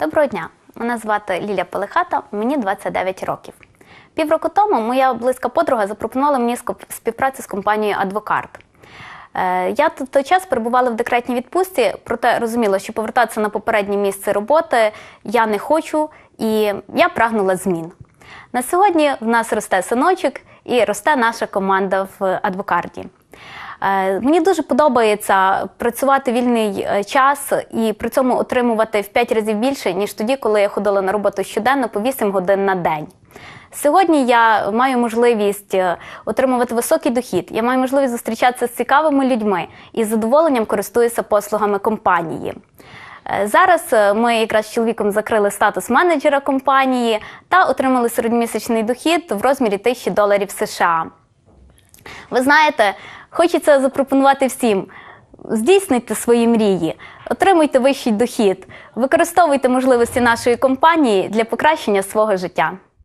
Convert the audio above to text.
Доброго дня! Мене звати Ліля Пелихата, мені 29 років. Півроку тому моя близька подруга запропонувала мені співпрацю з компанією Адвокарт. Е, Я тут той час перебувала в декретній відпустці, проте розуміла, що повертатися на попереднє місце роботи я не хочу, і я прагнула змін. На сьогодні в нас росте синочок і росте наша команда в адвокарді. Е, Мені дуже подобається працювати вільний е, час і при цьому отримувати в 5 разів більше, ніж тоді, коли я ходила на роботу щоденно по 8 годин на день. Сьогодні я маю можливість е, отримувати високий дохід, я маю можливість зустрічатися з цікавими людьми і з задоволенням користуюся послугами компанії. Зараз ми якраз з чоловіком закрили статус менеджера компанії та отримали середньомісячний дохід в розмірі 1000 доларів США. Ви знаєте, хочеться запропонувати всім. Здійснюйте свої мрії, отримуйте вищий дохід, використовуйте можливості нашої компанії для покращення свого життя.